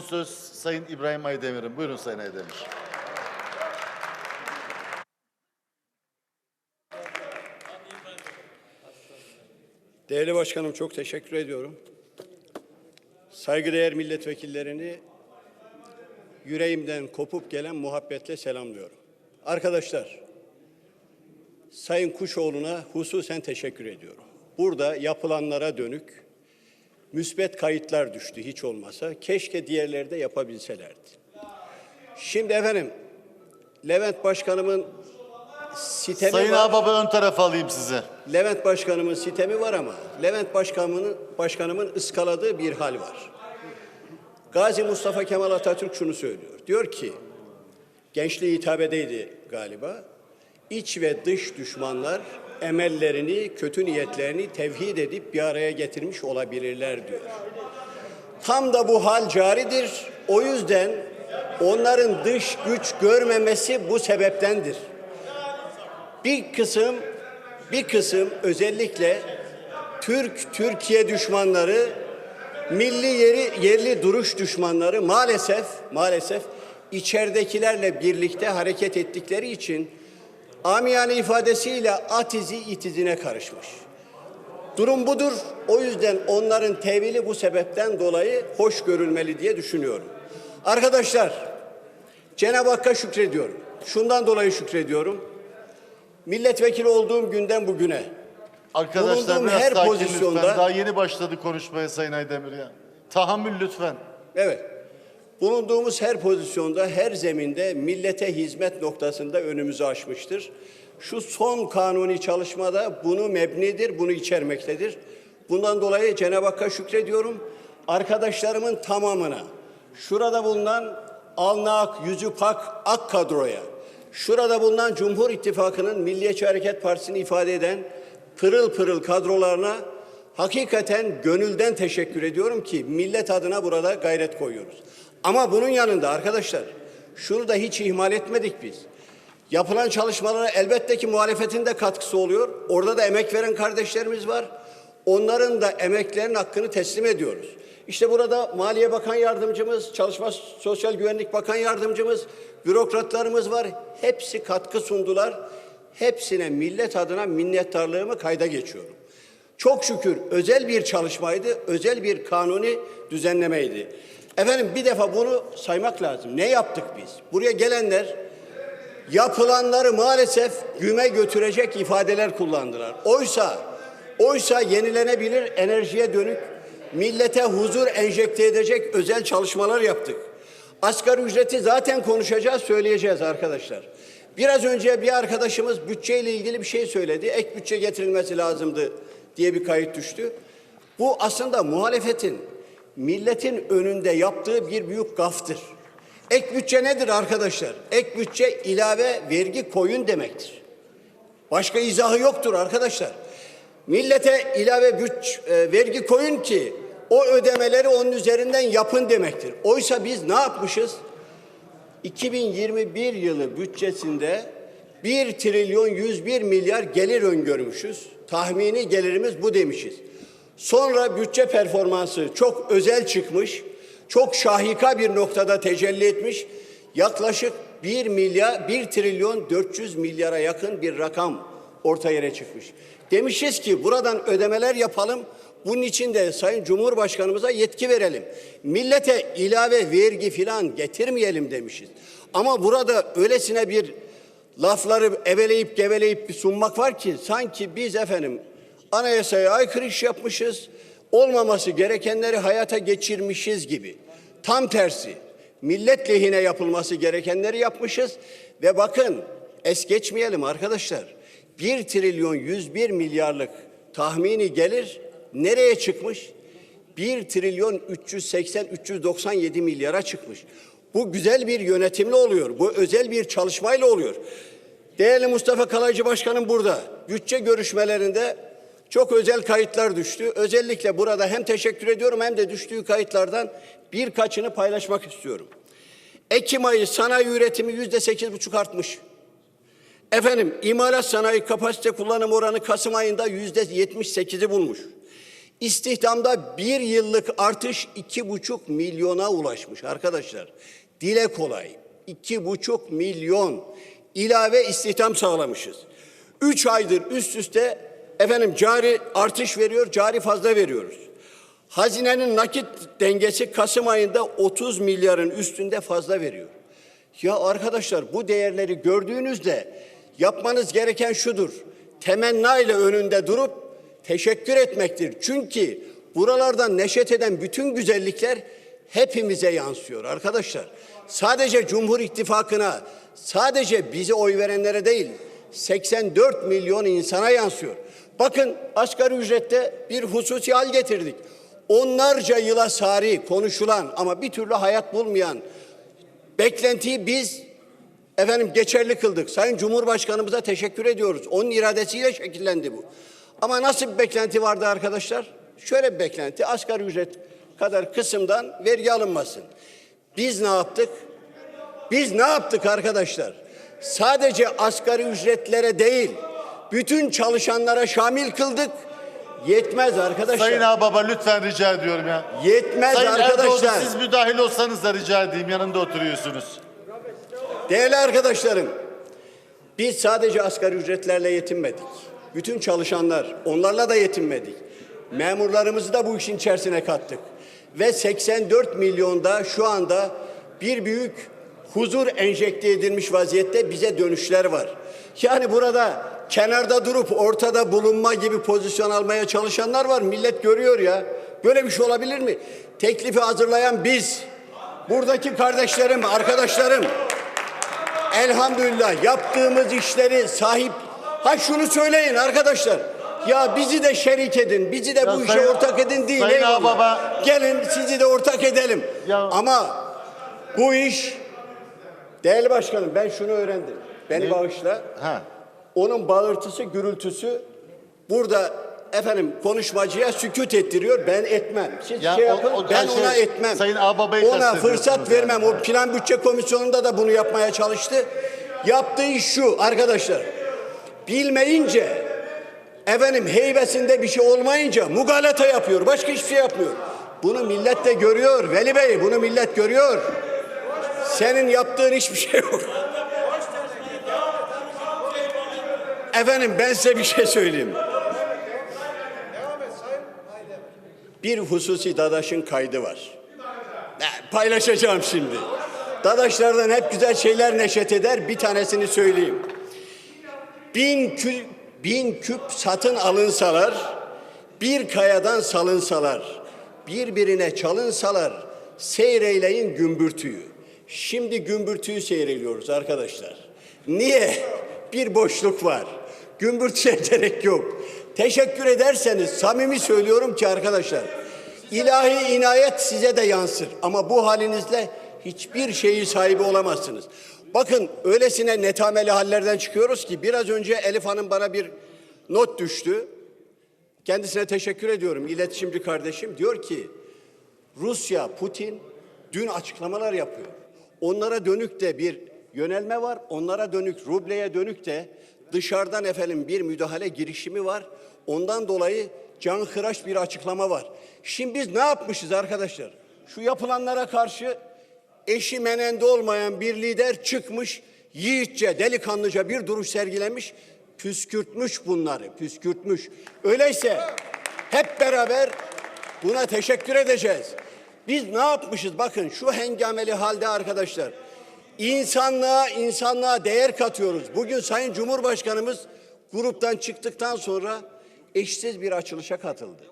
Söz Sayın İbrahim Aydemir'in. Buyurun Sayın Aydemir. Değerli Başkanım çok teşekkür ediyorum. Saygıdeğer milletvekillerini yüreğimden kopup gelen muhabbetle selamlıyorum. Arkadaşlar, Sayın Kuşoğlu'na hususen teşekkür ediyorum. Burada yapılanlara dönük müsbet kayıtlar düştü hiç olmasa. Keşke diğerleri de yapabilselerdi. Şimdi efendim, Levent Başkanımın sitemi Sayın var. Ağbaba ön tarafa alayım sizi. Levent Başkanımın sitemi var ama Levent Başkanımın, başkanımın ıskaladığı bir hal var. Gazi Mustafa Kemal Atatürk şunu söylüyor. Diyor ki, gençliği hitabedeydi galiba. İç ve dış düşmanlar emellerini, kötü niyetlerini tevhid edip bir araya getirmiş olabilirler diyor. Tam da bu hal caridir. O yüzden onların dış güç görmemesi bu sebeptendir bir kısım bir kısım özellikle Türk Türkiye düşmanları milli yeri yerli duruş düşmanları maalesef maalesef içeridekilerle birlikte hareket ettikleri için amiyane ifadesiyle at izi it izine karışmış. Durum budur. O yüzden onların tevili bu sebepten dolayı hoş görülmeli diye düşünüyorum. Arkadaşlar, Cenab-ı Hakk'a şükrediyorum. Şundan dolayı şükrediyorum milletvekili olduğum günden bugüne Arkadaşlar Bulunduğum biraz her sakin pozisyonda- lütfen. Daha yeni başladı konuşmaya Sayın Aydemir ya. Tahammül lütfen. evet bulunduğumuz her pozisyonda her zeminde millete hizmet noktasında önümüzü açmıştır. Şu son kanuni çalışmada bunu mebnidir, bunu içermektedir. Bundan dolayı Cenab-ı Hakk'a şükrediyorum. Arkadaşlarımın tamamına, şurada bulunan alnak, yüzü pak, ak kadroya, şurada bulunan Cumhur İttifakı'nın Milliyetçi Hareket Partisi'ni ifade eden pırıl pırıl kadrolarına hakikaten gönülden teşekkür ediyorum ki millet adına burada gayret koyuyoruz. Ama bunun yanında arkadaşlar şunu da hiç ihmal etmedik biz. Yapılan çalışmalara elbette ki muhalefetin de katkısı oluyor. Orada da emek veren kardeşlerimiz var. Onların da emeklerinin hakkını teslim ediyoruz. İşte burada Maliye Bakan Yardımcımız, Çalışma Sosyal Güvenlik Bakan Yardımcımız, bürokratlarımız var. Hepsi katkı sundular. Hepsine millet adına minnettarlığımı kayda geçiyorum. Çok şükür özel bir çalışmaydı, özel bir kanuni düzenlemeydi. Efendim bir defa bunu saymak lazım. Ne yaptık biz? Buraya gelenler yapılanları maalesef güme götürecek ifadeler kullandılar. Oysa oysa yenilenebilir enerjiye dönük millete huzur enjekte edecek özel çalışmalar yaptık. Asgari ücreti zaten konuşacağız, söyleyeceğiz arkadaşlar. Biraz önce bir arkadaşımız bütçeyle ilgili bir şey söyledi. Ek bütçe getirilmesi lazımdı diye bir kayıt düştü. Bu aslında muhalefetin milletin önünde yaptığı bir büyük gaftır. Ek bütçe nedir arkadaşlar? Ek bütçe ilave vergi koyun demektir. Başka izahı yoktur arkadaşlar. Millete ilave güç e, vergi koyun ki o ödemeleri onun üzerinden yapın demektir. Oysa biz ne yapmışız? 2021 yılı bütçesinde 1 trilyon 101 milyar gelir öngörmüşüz. Tahmini gelirimiz bu demişiz. Sonra bütçe performansı çok özel çıkmış. Çok şahika bir noktada tecelli etmiş. Yaklaşık 1 milyar 1 trilyon 400 milyara yakın bir rakam orta yere çıkmış. Demişiz ki buradan ödemeler yapalım. Bunun için de Sayın Cumhurbaşkanımıza yetki verelim. Millete ilave vergi filan getirmeyelim demişiz. Ama burada öylesine bir lafları eveleyip geveleyip sunmak var ki sanki biz efendim anayasaya aykırı iş yapmışız, olmaması gerekenleri hayata geçirmişiz gibi. Tam tersi, millet lehine yapılması gerekenleri yapmışız ve bakın es geçmeyelim arkadaşlar. 1 trilyon 101 milyarlık tahmini gelir nereye çıkmış? 1 trilyon 380 397 milyara çıkmış. Bu güzel bir yönetimle oluyor. Bu özel bir çalışmayla oluyor. Değerli Mustafa Kalaycı Başkanım burada. Bütçe görüşmelerinde çok özel kayıtlar düştü. Özellikle burada hem teşekkür ediyorum hem de düştüğü kayıtlardan birkaçını paylaşmak istiyorum. Ekim ayı sanayi üretimi yüzde sekiz buçuk artmış. Efendim imalat sanayi kapasite kullanım oranı Kasım ayında yüzde yetmiş sekizi bulmuş. İstihdamda bir yıllık artış iki buçuk milyona ulaşmış arkadaşlar. Dile kolay. iki buçuk milyon ilave istihdam sağlamışız. Üç aydır üst üste efendim cari artış veriyor, cari fazla veriyoruz. Hazinenin nakit dengesi Kasım ayında 30 milyarın üstünde fazla veriyor. Ya arkadaşlar bu değerleri gördüğünüzde yapmanız gereken şudur. Temenna ile önünde durup teşekkür etmektir. Çünkü buralardan neşet eden bütün güzellikler hepimize yansıyor arkadaşlar. Sadece Cumhur İttifakı'na, sadece bize oy verenlere değil, 84 milyon insana yansıyor. Bakın asgari ücrette bir hususi hal getirdik. Onlarca yıla sari konuşulan ama bir türlü hayat bulmayan beklentiyi biz efendim geçerli kıldık. Sayın Cumhurbaşkanımıza teşekkür ediyoruz. Onun iradesiyle şekillendi bu. Ama nasıl bir beklenti vardı arkadaşlar? Şöyle bir beklenti. Asgari ücret kadar kısımdan vergi alınmasın. Biz ne yaptık? Biz ne yaptık arkadaşlar? Sadece asgari ücretlere değil, bütün çalışanlara şamil kıldık. Yetmez arkadaşlar. Sayın Ağbaba lütfen rica ediyorum ya. Yetmez Sayın arkadaşlar. siz müdahil olsanız da rica edeyim yanında oturuyorsunuz. Değerli arkadaşlarım, biz sadece asgari ücretlerle yetinmedik. Bütün çalışanlar, onlarla da yetinmedik. Memurlarımızı da bu işin içerisine kattık. Ve 84 milyonda şu anda bir büyük huzur enjekte edilmiş vaziyette bize dönüşler var. Yani burada kenarda durup ortada bulunma gibi pozisyon almaya çalışanlar var. Millet görüyor ya. Böyle bir şey olabilir mi? Teklifi hazırlayan biz, buradaki kardeşlerim, arkadaşlarım, Elhamdülillah yaptığımız işleri sahip. Ha şunu söyleyin arkadaşlar. Ya bizi de şerik edin, bizi de Ya bu işe Sayın- ortak edin değil. Sayın eyvallah. Ağbaba- Gelin sizi de ortak edelim. Ya- Ama bu iş, değerli başkanım ben şunu öğrendim. Beni bağışla. Ha. Onun bağırtısı, gürültüsü burada efendim konuşmacıya sükut ettiriyor. Ben etmem. Siz Ya şey o- yapın. o- ben şey, ona etmem. Sayın Ağbaba'yı Ona kastediyorsunuz fırsat yani. vermem. O plan bütçe komisyonunda da bunu yapmaya çalıştı. Yaptığı iş şu arkadaşlar. Bilmeyince efendim heybesinde bir şey olmayınca mugalata yapıyor. Başka hiçbir şey yapmıyor. Bunu millet de görüyor. Veli Bey bunu millet görüyor. Senin yaptığın hiçbir şey yok. Efendim ben size bir şey söyleyeyim. Bir hususi Dadaş'ın kaydı var. Paylaşacağım şimdi. Dadaşlardan hep güzel şeyler neşet eder. Bir tanesini söyleyeyim. Bin, kü- bin küp satın alınsalar, bir kayadan salınsalar, birbirine çalınsalar, seyreyleyin gümbürtüyü. Şimdi gümbürtüyü seyreliyoruz arkadaşlar. Niye? Bir boşluk var. Gümbürtüye gerek yok. Teşekkür ederseniz samimi söylüyorum ki arkadaşlar, ilahi inayet size de yansır. Ama bu halinizle hiçbir şeyi sahibi olamazsınız. Bakın öylesine netameli hallerden çıkıyoruz ki biraz önce Elif Hanım bana bir not düştü. Kendisine teşekkür ediyorum iletişimci kardeşim. Diyor ki Rusya, Putin dün açıklamalar yapıyor. Onlara dönük de bir yönelme var. Onlara dönük, rubleye dönük de dışarıdan efendim bir müdahale girişimi var. Ondan dolayı can hıraş bir açıklama var. Şimdi biz ne yapmışız arkadaşlar? Şu yapılanlara karşı eşi menende olmayan bir lider çıkmış, yiğitçe, delikanlıca bir duruş sergilemiş, püskürtmüş bunları, püskürtmüş. Öyleyse hep beraber buna teşekkür edeceğiz. Biz ne yapmışız? Bakın şu hengameli halde arkadaşlar. İnsanlığa, insanlığa değer katıyoruz. Bugün Sayın Cumhurbaşkanımız gruptan çıktıktan sonra eşsiz bir açılışa katıldı.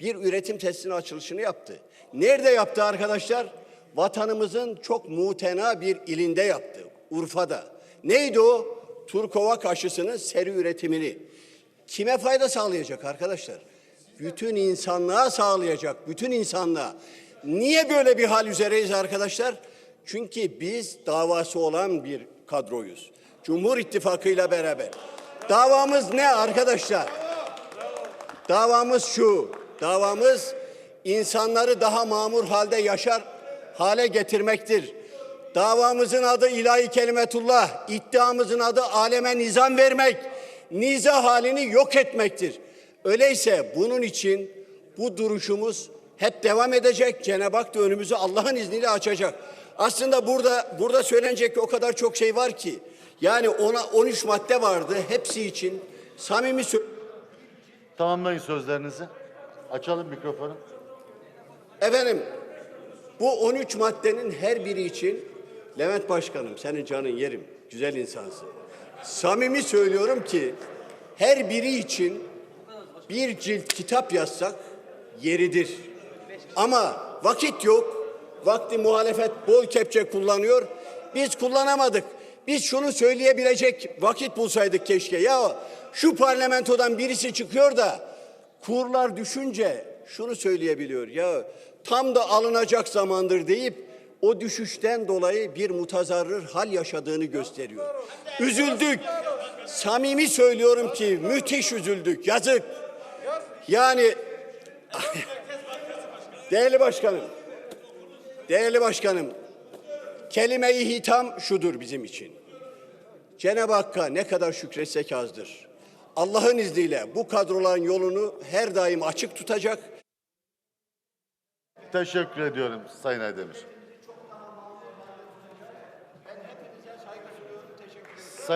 Bir üretim testinin açılışını yaptı. Nerede yaptı arkadaşlar? Vatanımızın çok mutena bir ilinde yaptı. Urfa'da. Neydi o? Turkova aşısının seri üretimini. Kime fayda sağlayacak arkadaşlar? Bütün insanlığa sağlayacak, bütün insanlığa. Niye böyle bir hal üzereyiz arkadaşlar? Çünkü biz davası olan bir kadroyuz. Cumhur İttifakı ile beraber. Davamız ne arkadaşlar? Davamız şu. Davamız insanları daha mamur halde yaşar hale getirmektir. Davamızın adı ilahi kelimetullah, iddiamızın adı aleme nizam vermek, niza halini yok etmektir. Öyleyse bunun için bu duruşumuz hep devam edecek. Cenab-ı Hak da önümüzü Allah'ın izniyle açacak. Aslında burada burada söylenecek o kadar çok şey var ki. Yani ona 13 madde vardı. Hepsi için samimi sö- Tamamlayın sözlerinizi. Açalım mikrofonu. Efendim bu 13 maddenin her biri için Levent Başkanım senin canın yerim. Güzel insansın. Samimi söylüyorum ki her biri için bir cilt kitap yazsak yeridir. Ama vakit yok. Vakti muhalefet bol kepçe kullanıyor. Biz kullanamadık. Biz şunu söyleyebilecek vakit bulsaydık keşke. Ya şu parlamentodan birisi çıkıyor da kurlar düşünce şunu söyleyebiliyor. Ya tam da alınacak zamandır deyip o düşüşten dolayı bir mutazarrır hal yaşadığını gösteriyor. Üzüldük. Samimi söylüyorum ki müthiş üzüldük. Yazık. Yani değerli başkanım, değerli başkanım, kelime-i hitam şudur bizim için. Cenab-ı Hakk'a ne kadar şükretsek azdır. Allah'ın izniyle bu kadroların yolunu her daim açık tutacak. Teşekkür ediyorum Sayın Aydemir.